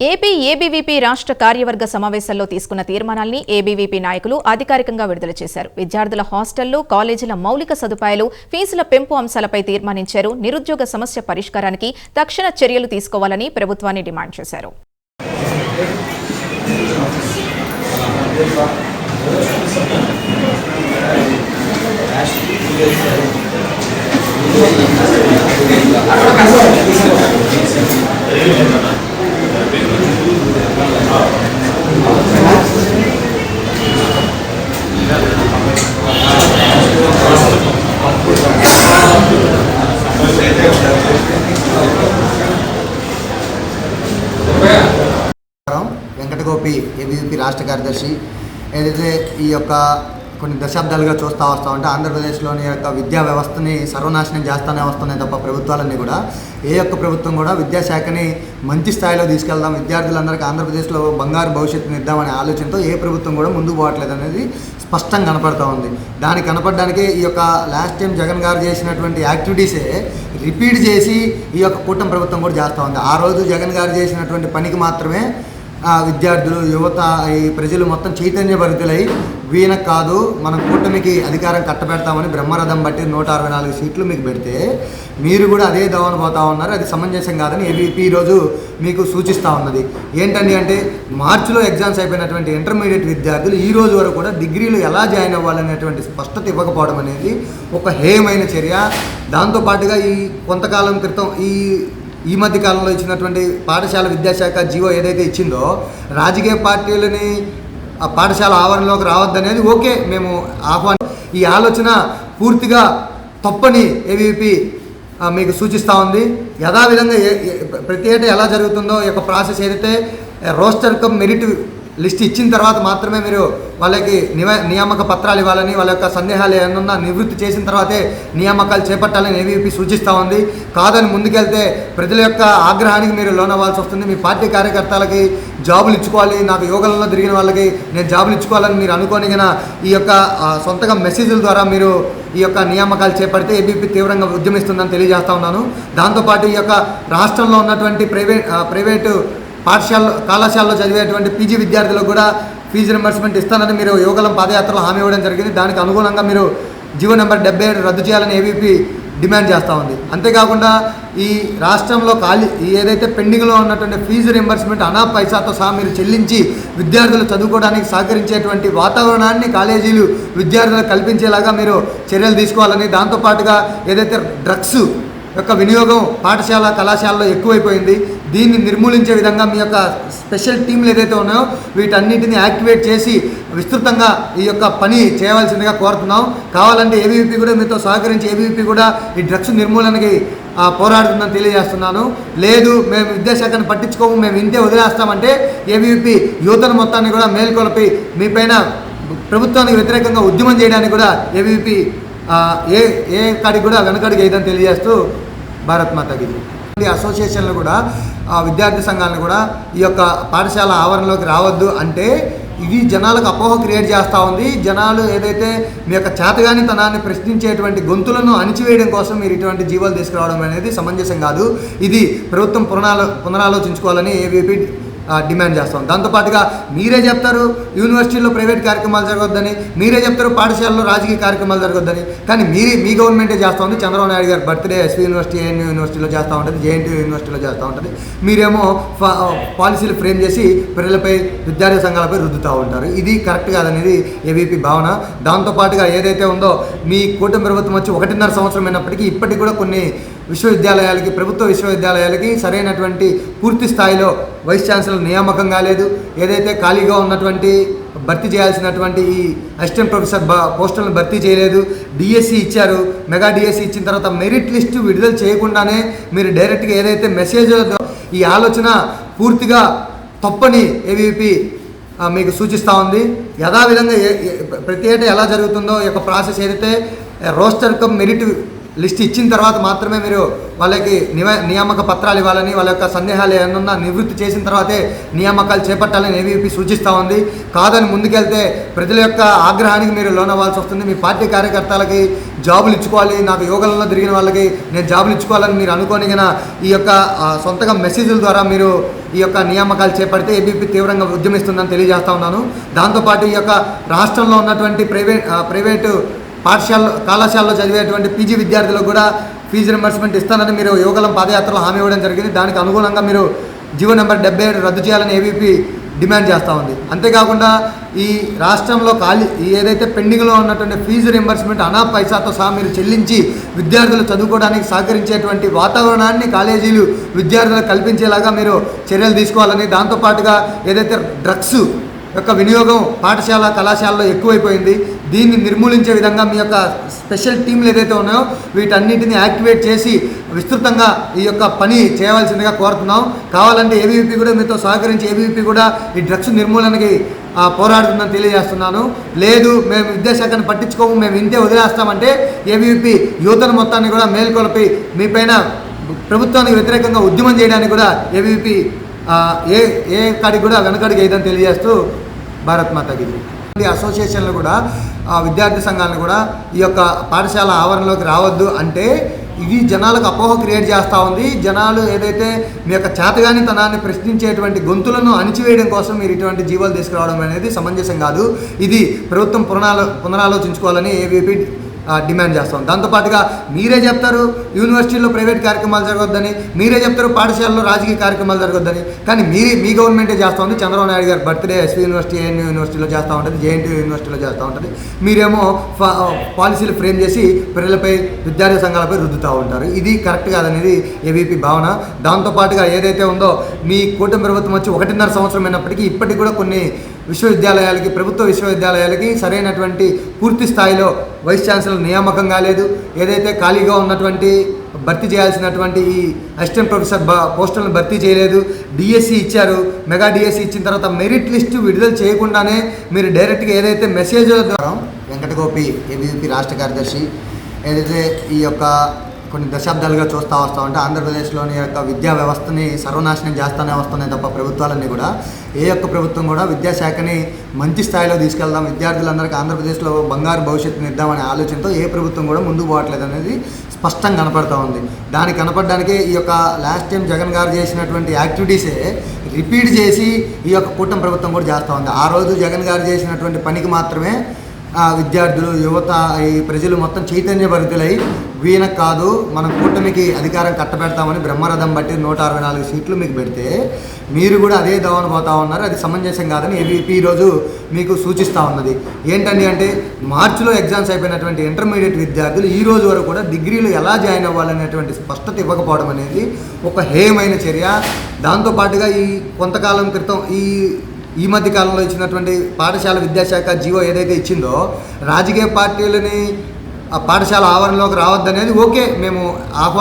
AP ABVP రాష్ట్ర కార్యవర్గ సమావేశంలో తీసుకున్న తీర్మానాల్ని ఏబీవీపీ నాయకులు అధికారికంగా విడుదల చేశారు. విద్యార్థుల హాస్టళ్ళు కాలేజీల మౌలిక సదుపాయాలు ఫీజుల పెంపు అంశాలపై తీర్మానించారు. నిరుద్యోగ సమస్య పరిష్కారానికి తక్షణ చర్యలు తీసుకోవాలని ప్రభుత్వాన్ని డిమాండ్ చేశారు. వెంకటగోపి ఏబీవీపీ రాష్ట్ర కార్యదర్శి ఏదైతే ఈ యొక్క కొన్ని దశాబ్దాలుగా చూస్తూ వస్తూ ఉంటే ఆంధ్రప్రదేశ్లోని యొక్క విద్యా వ్యవస్థని సర్వనాశనం చేస్తూనే వస్తున్నాయి తప్ప ప్రభుత్వాలన్నీ కూడా. ఏ యొక్క ప్రభుత్వం కూడా విద్యాశాఖని మంచి స్థాయిలో తీసుకెళ్దాం విద్యార్థులందరికీ ఆంధ్రప్రదేశ్లో బంగారు భవిష్యత్తుని ఇద్దామనే ఆలోచనతో ఏ ప్రభుత్వం కూడా ముందుకు పోవట్లేదు అనేది స్పష్టంగా కనపడుతూ ఉంది. దానికి కనపడడానికి ఈ యొక్క లాస్ట్ టైం జగన్ గారు చేసినటువంటి యాక్టివిటీసే రిపీట్ చేసి ఈ యొక్క కూటమి ప్రభుత్వం కూడా చేస్తూ ఉంది. ఆ రోజు జగన్ గారు చేసినటువంటి పనికి మాత్రమే విద్యార్థులు యువత ఈ ప్రజలు మొత్తం చైతన్యభరితులై వీణ కాదు మనం కూటమికి అధికారం కట్టబెడతామని బ్రహ్మరథం బట్టి నూట అరవై నాలుగు సీట్లు మీకు పెడితే మీరు కూడా అదే దవన పోతా ఉన్నారు. అది సమంజసం కాదని ఏబీపీ ఈరోజు మీకు సూచిస్తూ ఉన్నది. ఏంటండి అంటే మార్చిలో ఎగ్జామ్స్ అయిపోయినటువంటి ఇంటర్మీడియట్ విద్యార్థులు ఈ రోజు వరకు కూడా డిగ్రీలు ఎలా జాయిన్ అవ్వాలనేటువంటి స్పష్టత ఇవ్వకపోవడం అనేది ఒక హేయమైన చర్య. దాంతోపాటుగా ఈ కొంతకాలం క్రితం ఈ ఈ మధ్య కాలంలో ఇచ్చినటువంటి పాఠశాల విద్యాశాఖ జీవో ఏదైతే ఇచ్చిందో రాజకీయ పార్టీలని ఆ పాఠశాల ఆవరణలోకి రావద్దనేది ఓకే మేము ఆహ్వానం ఈ ఆలోచన పూర్తిగా తప్పని ఏవీపీ మీకు సూచిస్తూ ఉంది. యథావిధంగా ప్రతి ఏటా ఎలా జరుగుతుందో యొక్క ప్రాసెస్ ఏదైతే రోస్టర్ కమ్ మెరిట్ లిస్ట్ ఇచ్చిన తర్వాత మాత్రమే మీరు వాళ్ళకి నివ నియామక పత్రాలు ఇవ్వాలని వాళ్ళ యొక్క సందేహాలు ఏమన్నా నివృత్తి చేసిన తర్వాతే నియామకాలు చేపట్టాలని ఏవీపీ సూచిస్తూ ఉంది. కాదని ముందుకెళ్తే ప్రజల యొక్క ఆగ్రహానికి మీరు లోనవ్వాల్సి వస్తుంది. మీ పార్టీ కార్యకర్తలకి జాబులు ఇచ్చుకోవాలి. నాకు యోగంలో తిరిగిన వాళ్ళకి నేను జాబులు ఇచ్చుకోవాలని మీరు అనుకోనిగిన ఈ యొక్క సొంతగా మెసేజ్ల ద్వారా మీరు ఈ యొక్క నియామకాలు చేపడితే ఏబీపీ తీవ్రంగా ఉద్యమిస్తుందని తెలియజేస్తా ఉన్నాను. దాంతోపాటు ఈ యొక్క రాష్ట్రంలో ఉన్నటువంటి ప్రైవేట్ ప్రైవేటు పాఠశాల కళాశాలలో చదివేటువంటి పీజీ విద్యార్థులకు కూడా ఫీజు రింబర్స్మెంట్ ఇస్తానని మీరు యువగలం పాదయాత్రలో హామీ ఇవ్వడం జరిగింది. దానికి అనుగుణంగా మీరు జీవో నెంబర్ డెబ్బై ఏడు రద్దు చేయాలని ఏవీపీ డిమాండ్ చేస్తూ ఉంది. అంతేకాకుండా ఈ రాష్ట్రంలో ఖాళీ ఏదైతే పెండింగ్లో ఉన్నటువంటి ఫీజు రింబర్స్మెంట్ అనా పైసాతో సహా మీరు చెల్లించి విద్యార్థులు చదువుకోవడానికి సహకరించేటువంటి వాతావరణాన్ని కాలేజీలు విద్యార్థులకు కల్పించేలాగా మీరు చర్యలు తీసుకోవాలని దాంతోపాటుగా ఏదైతే డ్రగ్స్ యొక్క వినియోగం పాఠశాల కళాశాలలో ఎక్కువైపోయింది. దీన్ని నిర్మూలించే విధంగా మీ యొక్క స్పెషల్ టీంలు ఏదైతే ఉన్నాయో వీటన్నిటిని యాక్టివేట్ చేసి విస్తృతంగా ఈ యొక్క పని చేయవలసిందిగా కోరుతున్నాం. కావాలంటే ఏబీవీపీ కూడా మీతో సహకరించి ఏబీవీపీ కూడా ఈ డ్రగ్స్ నిర్మూలనకి పోరాడుతుందని తెలియజేస్తున్నాను. లేదు మేము విద్యాశాఖను పట్టించుకోము మేము ఇంతే వదిలేస్తామంటే ఏబీవీపీ యువతను మొత్తాన్ని కూడా మేల్కొల్పి మీపైన ప్రభుత్వానికి వ్యతిరేకంగా ఉద్యమం చేయడానికి కూడా ఏబీవీపీ ఏ ఏ కాడికి కూడా వెనకడికి వేయదని తెలియజేస్తూ భారత్ మాత అసోసియేషన్లు కూడా విద్యార్థి సంఘాలను కూడా ఈ యొక్క పాఠశాల ఆవరణలోకి రావద్దు అంటే ఇది జనాలకు అపోహ క్రియేట్ చేస్తూ ఉంది. జనాలు ఏదైతే మీ యొక్క చేతగానితనాన్ని ప్రశ్నించేటువంటి గొంతులను అణిచివేయడం కోసం మీరు ఇటువంటి జీవాలు తీసుకురావడం అనేది సమంజసం కాదు. ఇది ప్రభుత్వం పునరాలో పునరాలోచించుకోవాలని ఏవీపీ డిమాండ్ చేస్తాం దాంతోపాటుగా మీరే చెప్తారు యూనివర్సిటీలో ప్రైవేట్ కార్యక్రమాలు జరగొద్దని మీరే చెప్తారు పాఠశాలలో రాజకీయ కార్యక్రమాలు జరగొద్దని. కానీ మీరే మీ గవర్నమెంటే చేస్తూ ఉంది. చంద్రబాబు నాయుడు గారు బర్త్డే ఎస్వి యూనివర్సిటీ ఏఎన్యూ యూనివర్సిటీలో చేస్తూ ఉంటుంది జేఎన్టీ యూనివర్సిటీలో చేస్తూ ఉంటుంది. మీరేమో పాలసీలు ఫ్రేమ్ చేసి ప్రజలపై విద్యార్థి సంఘాలపై రుద్దుతూ ఉంటారు. ఇది కరెక్ట్ కాదనేది ఏవీపీ భావన. దాంతోపాటుగా ఏదైతే ఉందో మీ కూటమి ప్రభుత్వం వచ్చి ఒకటిన్నర సంవత్సరం అయినప్పటికీ ఇప్పటికి కూడా కొన్ని విశ్వవిద్యాలయాలకి ప్రభుత్వ విశ్వవిద్యాలయాలకి సరైనటువంటి పూర్తి స్థాయిలో వైస్ ఛాన్సలర్ నియామకం కాలేదు ఏదైతే ఖాళీగా ఉన్నటువంటి భర్తీ చేయాల్సినటువంటి ఈ అసిస్టెంట్ ప్రొఫెసర్ పోస్టులను భర్తీ చేయలేదు డిఎస్సి ఇచ్చారు మెగా డిఎస్సి ఇచ్చిన తర్వాత మెరిట్ లిస్టు విడుదల చేయకుండానే మీరు డైరెక్ట్గా ఏదైతే మెసేజ్ ఈ ఆలోచన పూర్తిగా తప్పని ఏవీపీ మీకు సూచిస్తూ ఉంది. యథావిధంగా ప్రతి ఏటా ఎలా జరుగుతుందో ఈ యొక్క ప్రాసెస్ ఏదైతే రోస్టర్ కమ్ మెరిట్ లిస్ట్ ఇచ్చిన తర్వాత మాత్రమే మీరు వాళ్ళకి నివ నియామక పత్రాలు ఇవ్వాలని వాళ్ళ యొక్క సందేహాలు ఏమన్నా నివృత్తి చేసిన తర్వాతే నియామకాలు చేపట్టాలని ఏవీపీ సూచిస్తూ ఉంది. కాదని ముందుకెళ్తే ప్రజల యొక్క ఆగ్రహానికి మీరు లోనవ్వాల్సి వస్తుంది. మీ పార్టీ కార్యకర్తలకి జాబులు ఇచ్చుకోవాలి. నాకు యోగంలో తిరిగిన వాళ్ళకి నేను జాబులు ఇచ్చుకోవాలని మీరు అనుకోనిగిన ఈ యొక్క సొంతగా మెసేజ్ల ద్వారా మీరు ఈ యొక్క నియామకాలు చేపడితే ఏబీపీ తీవ్రంగా ఉద్యమిస్తుందని తెలియజేస్తా ఉన్నాను. దాంతోపాటు ఈ యొక్క రాష్ట్రంలో ఉన్నటువంటి ప్రైవేట్ ప్రైవేటు పాఠశాల కళాశాలలో చదివేటువంటి పీజీ విద్యార్థులకు కూడా ఫీజు రింబర్స్మెంట్ ఇస్తానని మీరు యువగలం పాదయాత్రలో హామీ ఇవ్వడం జరిగింది. దానికి అనుగుణంగా మీరు జీవో నెంబర్ డెబ్బై ఏడు రద్దు చేయాలని ఏబీపీ డిమాండ్ చేస్తూ ఉంది. అంతేకాకుండా ఈ రాష్ట్రంలో ఖాళీ ఏదైతే పెండింగ్లో ఉన్నటువంటి ఫీజు రింబర్స్మెంట్ అనా పైసాతో సహా మీరు చెల్లించి విద్యార్థులు చదువుకోవడానికి సహకరించేటువంటి వాతావరణాన్ని కాలేజీలు విద్యార్థులకు కల్పించేలాగా మీరు చర్యలు తీసుకోవాలని దాంతోపాటుగా ఏదైతే డ్రగ్స్ యొక్క వినియోగం పాఠశాల కళాశాలలో ఎక్కువైపోయింది. దీన్ని నిర్మూలించే విధంగా మీ యొక్క స్పెషల్ టీంలు ఏదైతే ఉన్నాయో వీటన్నిటిని యాక్టివేట్ చేసి విస్తృతంగా ఈ యొక్క పని చేయవలసిందిగా కోరుతున్నాం. కావాలంటే ఏబీవీపీ కూడా మీతో సహకరించి ఏబీవీపీ కూడా ఈ డ్రగ్స్ నిర్మూలనకి పోరాడుతుందని తెలియజేస్తున్నాను. లేదు మేము విద్యాశాఖను పట్టించుకోము మేము ఇంతే వదిలేస్తామంటే ఏబీవీపీ యువతను మొత్తాన్ని కూడా మేల్కొల్పి మీపైన ప్రభుత్వానికి వ్యతిరేకంగా ఉద్యమం చేయడానికి కూడా ఏబీవీపీ ఏ ఏ కాడికి కూడా వెనకడికి ఏదని తెలియజేస్తూ భారత్ మాతాకి ఈ అసోసియేషన్లు కూడా ఆ, విద్యార్థి సంఘాలను కూడా ఈ యొక్క పాఠశాల ఆవరణలోకి రావద్దు అంటే ఇది జనాలకు అపోహ క్రియేట్ చేస్తూ ఉంది. జనాలు ఏదైతే మీ యొక్క చేతగానితనాన్ని ప్రశ్నించేటువంటి గొంతులను అణిచివేయడం కోసం మీరు ఇటువంటి జీవాలు తీసుకురావడం అనేది సమంజసం కాదు. ఇది ప్రభుత్వం పునరాలో పునరాలోచించుకోవాలని ఏవీపీ డిమాండ్ చేస్తాం. దాంతోపాటుగా మీరే చెప్తారు యూనివర్సిటీలో ప్రైవేట్ కార్యక్రమాలు జరగొద్దని మీరే చెప్తారు పాఠశాలలో రాజకీయ కార్యక్రమాలు జరగొద్దని కానీ మీరే మీ గవర్నమెంటే చేస్తూ ఉంది. చంద్రబాబు నాయుడు గారు బర్త్డే ఎస్వి యూనివర్సిటీ ఏఎన్యూ యూనివర్సిటీలో చేస్తూ ఉంటుంది జేఎన్టీ యూనివర్సిటీలో చేస్తూ ఉంటుంది. మీరేమో పాలసీలు ఫ్రేమ్ చేసి పిల్లలపై విద్యార్థి సంఘాలపై రుద్దుతూ ఉంటారు. ఇది కరెక్ట్ కాదనేది ఏవీపీ భావన. దాంతోపాటుగా ఏదైతే ఉందో మీ కూటమి ప్రభుత్వం వచ్చి ఒకటిన్నర సంవత్సరం అయినప్పటికీ ఇప్పటికి కూడా కొన్ని విశ్వవిద్యాలయాలకి ప్రభుత్వ విశ్వవిద్యాలయాలకి సరైనటువంటి పూర్తి స్థాయిలో వైస్ ఛాన్సలర్ నియామకం కాలేదు ఏదైతే ఖాళీగా ఉన్నటువంటి భర్తీ చేయాల్సినటువంటి ఈ అసిస్టెంట్ ప్రొఫెసర్ బ పోస్టులను భర్తీ చేయలేదు డిఎస్సి ఇచ్చారు మెగా డిఎస్సి ఇచ్చిన తర్వాత మెరిట్ లిస్టు విడుదల చేయకుండానే మీరు డైరెక్ట్గా ఏదైతే మెసేజ్ ద్వారా వెంకటగోపి ఏబీవీపీ రాష్ట్ర కార్యదర్శి ఏదైతే ఈ యొక్క కొన్ని దశాబ్దాలుగా చూస్తూ వస్తూ ఉంటే ఆంధ్రప్రదేశ్లోని యొక్క విద్యా వ్యవస్థని సర్వనాశనం చేస్తూనే వస్తున్నాయి తప్ప ప్రభుత్వాలన్నీ కూడా. ఏ యొక్క ప్రభుత్వం కూడా విద్యాశాఖని మంచి స్థాయిలో తీసుకెళ్దాం విద్యార్థులందరికీ ఆంధ్రప్రదేశ్లో బంగారు భవిష్యత్తుని ఇద్దామనే ఆలోచనతో ఏ ప్రభుత్వం కూడా ముందుకు పోవట్లేదు అనేది స్పష్టంగా కనపడుతూ ఉంది. దానికి కనపడడానికి ఈ యొక్క లాస్ట్ టైం జగన్ గారు చేసినటువంటి యాక్టివిటీసే రిపీట్ చేసి ఈ యొక్క కూటమి ప్రభుత్వం కూడా చేస్తూ ఉంది. ఆ రోజు జగన్ గారు చేసినటువంటి పనికి మాత్రమే విద్యార్థులు యువత ఈ ప్రజలు మొత్తం చైతన్యభరితులై వీణ కాదు మనం కూటమికి అధికారం కట్టబెడతామని బ్రహ్మరథం బట్టి నూట అరవై నాలుగు సీట్లు మీకు పెడితే మీరు కూడా అదే దవన పోతా ఉన్నారు. అది సమంజసం కాదని ఏబీపీ ఈరోజు మీకు సూచిస్తూ ఉన్నది. ఏంటండి అంటే మార్చిలో ఎగ్జామ్స్ అయిపోయినటువంటి ఇంటర్మీడియట్ విద్యార్థులు ఈ రోజు వరకు కూడా డిగ్రీలు ఎలా జాయిన్ అవ్వాలనేటువంటి స్పష్టత ఇవ్వకపోవడం అనేది ఒక హేయమైన చర్య. దాంతోపాటుగా ఈ కొంతకాలం క్రితం ఈ ఈ మధ్య కాలంలో ఇచ్చినటువంటి పాఠశాల విద్యాశాఖ జీవో ఏదైతే ఇచ్చిందో రాజకీయ పార్టీలని ఆ పాఠశాల ఆవరణలోకి రావద్దనేది ఓకే మేము ఆహ్వానం